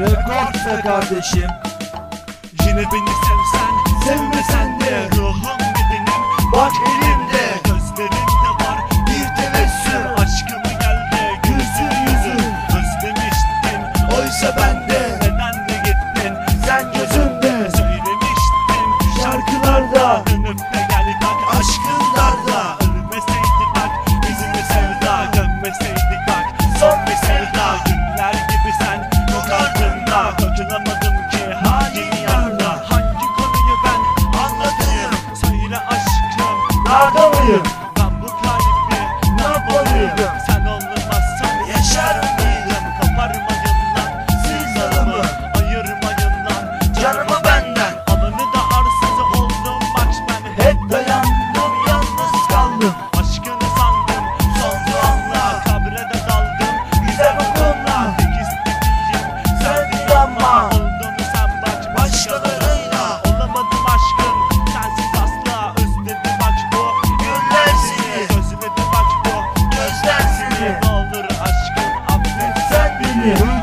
da kardeşim. Yine beni sevsen sevmesen de. Ruhum bedenim Bak elimde. Gözlerimde var bir tebessüm. Aşkımı geldi Gülsün yüzün Özlemiştim Oysa bende Neden de gittin Sen gözümde. Söylemiştim Şarkılarda Dönüp de gel bak. Aşkınlarda Ölmeseydi bak bizim bir sevda Dönmeseydi bak. Son bir sevda yapayım? Ben bu tarihte? Yeah.